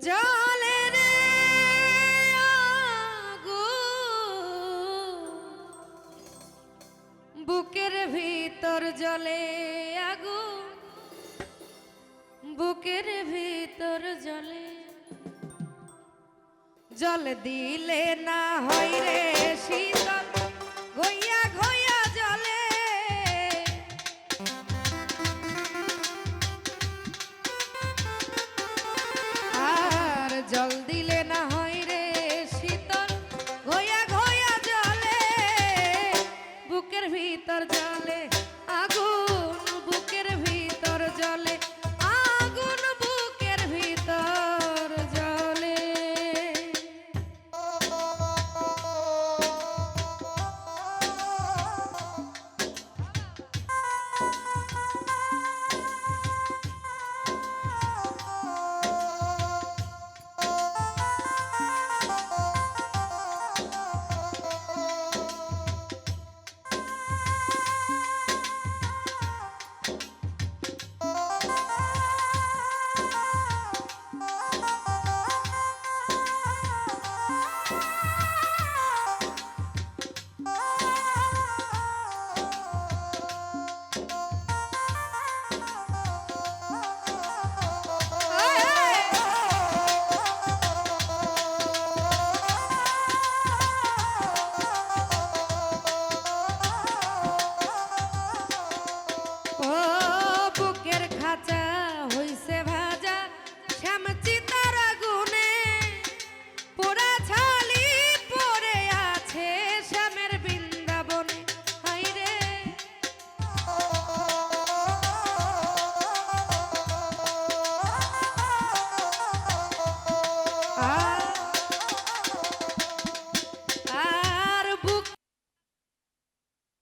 জলে রে বুকের ভিতর জলে আগু। বুকের ভিতর জলে। জল দিলে না হয় হইছে